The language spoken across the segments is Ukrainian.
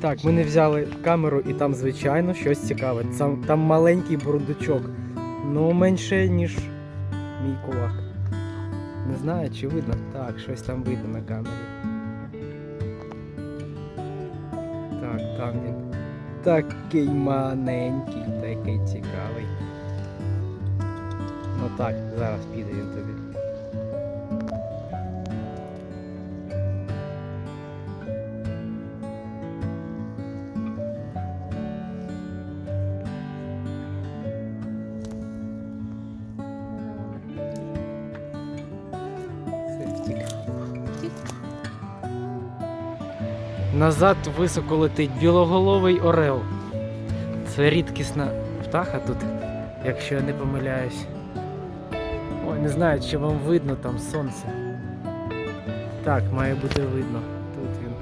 Так, ми не взяли камеру і там, звичайно, щось цікаве. Там, там маленький бурундучок. Ну, менше, ніж мій кулак. Не знаю, чи видно. Так, щось там видно на камері. Так, там він. Такий маленький, такий цікавий. Ну так, зараз піде він тобі. Назад високо летить білоголовий орел. Це рідкісна птаха тут, якщо я не помиляюсь. Ой, не знаю, чи вам видно там сонце. Так, має бути видно. Тут він.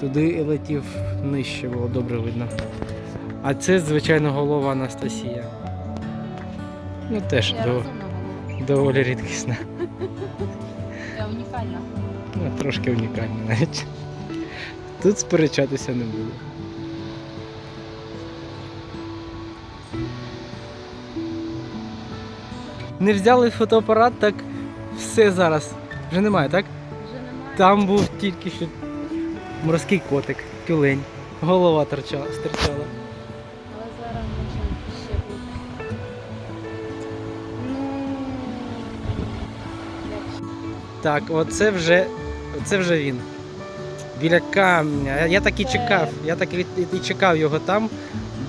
Туди і летів нижче, було добре видно. А це, звичайно, голова Анастасія. Ну теж дов- доволі рідкісна. Я унікальна. Ну, трошки унікальна навіть. Тут сперечатися не буду. Не взяли фотоапарат, так все зараз. Вже немає, так? Вже немає. Там був тільки що морський котик, тюлень, голова торчала, стирчала. Так, оце вже, оце вже він. Біля камня. Я, я так і чекав. Я так і, і чекав його там,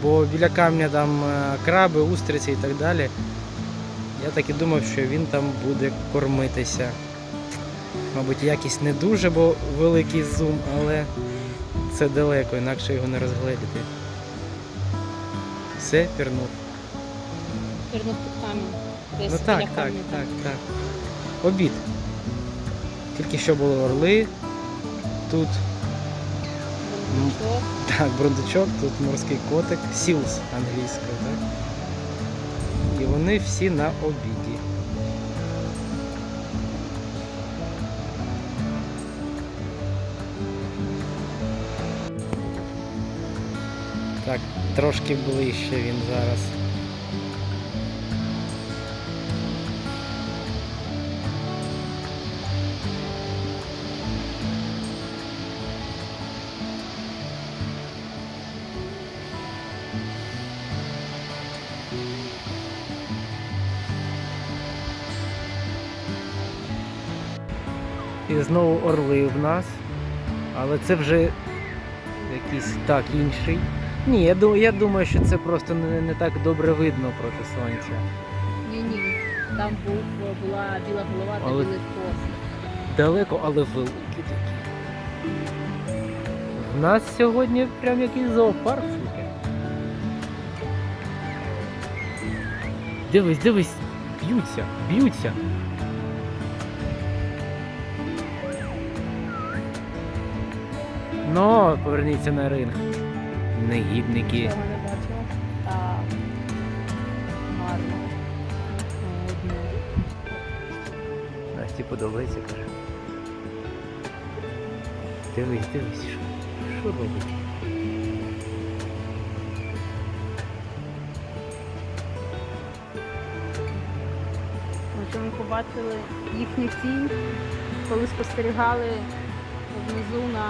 бо біля камня там е, краби, устриці і так далі. Я так і думав, що він там буде кормитися. Мабуть, якість не дуже, бо великий зум, але це далеко, інакше його не розгледіти. Все, пірнув. Пірнув під камінь. Десь Ну біля так, так, так, так. Обід. Тільки що були орли. Тут Бурундучок. так, брундучок, тут морський котик, сілс англійською, так? І вони всі на обіді. Так, трошки ближче він зараз. І знову орли в нас. Але це вже якийсь так інший. Ні, я думаю, я думаю, що це просто не, не так добре видно проти сонця. Ні, ні. Там був, була біла голова та Але- білий хвост. Далеко, але великі такі. В нас сьогодні прям якийсь зоопарк слухай. Дивись, дивись, б'ються, б'ються. Ну, поверніться на ринг. Негідники. Насті подобається, каже. Дивись, дивись, що, що робить. Отже, ми побачили їхню тінь, коли спостерігали внизу на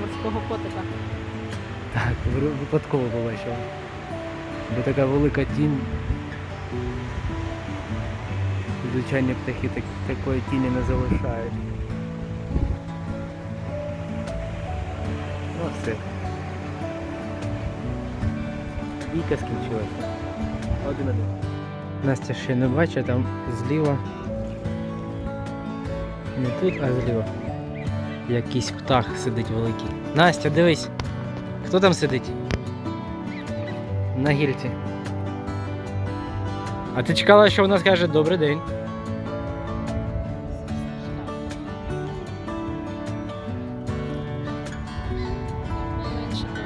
морського котика. Так, випадково побачив. Бо така велика тінь. Звичайні птахи так, такої тіні не залишають. Ну все. Бійка скінчилася. Один один. Настя ще не бачить, там зліва. Не тут, а зліва. Якийсь птах сидить великий. Настя, дивись! Хто там сидить? На гільці. А ти чекала, що вона скаже добрий день.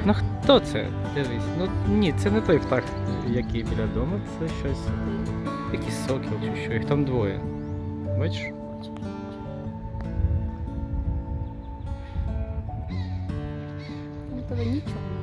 Ну хто це? Дивись. Ну ні, це не той птах, який біля дому, це щось. Якийсь сокіл чи що. Їх там двоє. Бачиш? нічого.